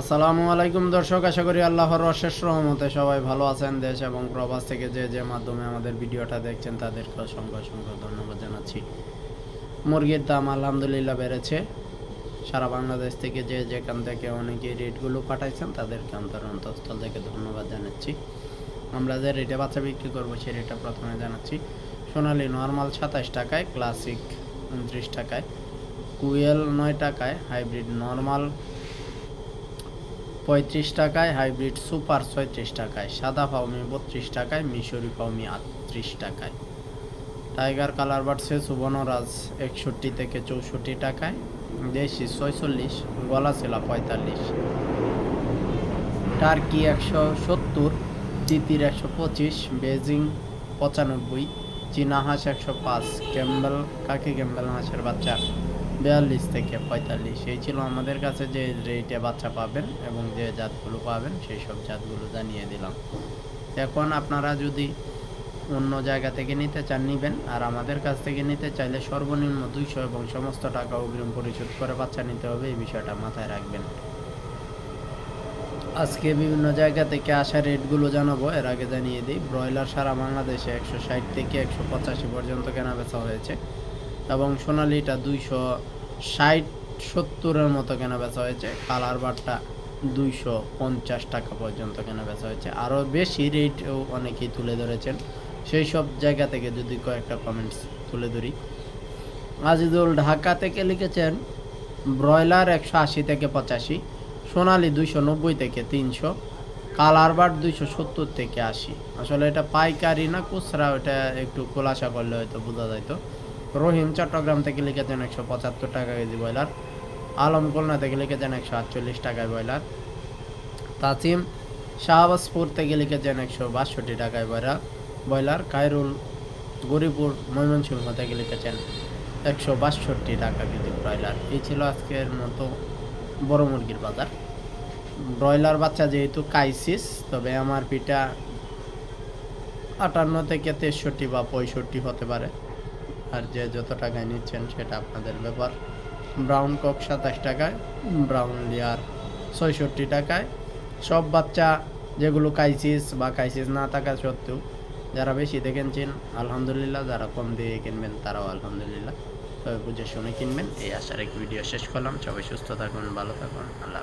আসসালামু আলাইকুম দর্শক, আশা করি আল্লাহর অশেষ রহমতে সবাই ভালো আছেন দেশ এবং প্রবাস থেকে যে যে মাধ্যমে আমাদের ভিডিওটা দেখছেন তাদেরকে অসংখ্য অসংখ্য ধন্যবাদ জানাচ্ছি। মুরগির দাম আলহামদুলিল্লাহ বেড়েছে। সারা বাংলাদেশ থেকে যে যেখান থেকে অনেকে রেটগুলো পাঠাইছেন তাদেরকে অন্তর অন্তঃস্থল থেকে ধন্যবাদ জানাচ্ছি। আমরা যে রেটে বাচ্চা বিক্রি করব সেই রেটটা প্রথমে জানাচ্ছি। সোনালি নর্মাল সাতাশ টাকায়, ক্লাসিক উনত্রিশ টাকায়, কুয়েল নয় টাকায়, হাইব্রিড নর্মাল পঁয়ত্রিশ টাকায় হাইব্রিড সুপার ছয়ত্রিশ টাকায়, সাদা ফাউমি বত্রিশ টাকায়, মিশরি ফাউমি আটত্রিশ টাকায়। টাইগার কালার বাড়ছে সুবর্ণরাজ একষট্টি থেকে চৌষট্টি টাকায়, দেশি ছয়চল্লিশ, গলাচিলা পঁয়তাল্লিশ। টার্কি একশো সত্তর, তিতির একশো পঁচিশ, বেজিং পঁচানব্বই, চীনা হাঁস একশো পাঁচ, ক্যাম্বেল, কাকি ক্যাম্বেল হাঁসের বাচ্চা। বিয়াল্লিশ থেকে পঁয়তাল্লিশ। এই ছিল আমাদের কাছে যে রেটে বাচ্চা পাবেন এবং যে জাতগুলো পাবেন, সেই সব জাতগুলো জানিয়ে দিলাম। এখন আপনারা যদি অন্য জায়গা থেকে নিতে চান, নিবেন। আর আমাদের কাছ থেকে নিতে চাইলে সর্বনিম্ন দুইশো এবং সমস্ত টাকা অগ্রিম পরিশোধ করে বাচ্চা নিতে হবে, এই বিষয়টা মাথায় রাখবেন। আজকে বিভিন্ন জায়গা থেকে আসা রেটগুলো জানাব। এর আগে জানিয়ে দিই, ব্রয়লার সারা বাংলাদেশে একশো ষাট থেকে একশো পঁচাশি পর্যন্ত কেনা বেচা হয়েছে। এবং সোনালিটা দুইশো ষাট, সত্তরের মতো কেনা বেচা হয়েছে। কালার বারটা দুইশো পঞ্চাশ টাকা পর্যন্ত কেনা বেচা হয়েছে। আরও বেশি রেটও অনেকেই তুলে ধরেছেন। সেই সব জায়গা থেকে যদি কয়েকটা কমেন্টস তুলে ধরি। আজিদুল ঢাকা থেকে লিখেছেন, ব্রয়লার একশো আশি থেকে পঁচাশি, সোনালি দুইশো নব্বই থেকে তিনশো, কালার বাট দুইশো সত্তর থেকে আশি। আসলে এটা পাইকারি না, খুচরা, ওটা একটু খোলাসা করলে হয়তো বোঝা যাইতো। রহিম চট্টগ্রাম থেকে লিখেছেন একশো পঁচাত্তর টাকা কেজি ব্রয়লার। আলম খুলনা থেকে লিখেছেন একশো আটচল্লিশ টাকায় ব্রয়লার। তাসিম শাহবাজপুর থেকে লিখেছেন একশো বাষট্টি টাকায় ব্রয়লার। ব্রয়লার কায়রুল গরিপুর ময়মনসিংহ থেকে লিখেছেন একশো বাষট্টি টাকা কেজি ব্রয়লার। এই ছিল আজকের মতো বড় মুরগির বাজার। ব্রয়লার বাচ্চা যেহেতু কাইসিস, তবে আমার পিটা আটান্ন থেকে তেষট্টি বা পঁয়ষট্টি হতে পারে। আর যে যত টাকায় নিচ্ছেন সেটা আপনাদের ব্যাপার। ব্রাউন কক সাতাশ টাকায়, ব্রাউন লেয়ার ছয়ষট্টি টাকায়। সব বাচ্চা যেগুলো কাইসিস বা কাইসিস না থাকা সত্ত্বেও যারা বেশি দেখেছেন আলহামদুলিল্লাহ, যারা কম দিয়ে কিনবেন তারাও আলহামদুলিল্লাহ। তবে বুঝে শুনে কিনবেন। এই আশার এক ভিডিও শেষ করলাম। সবাই সুস্থ থাকুন, ভালো থাকুন। আল্লাহ।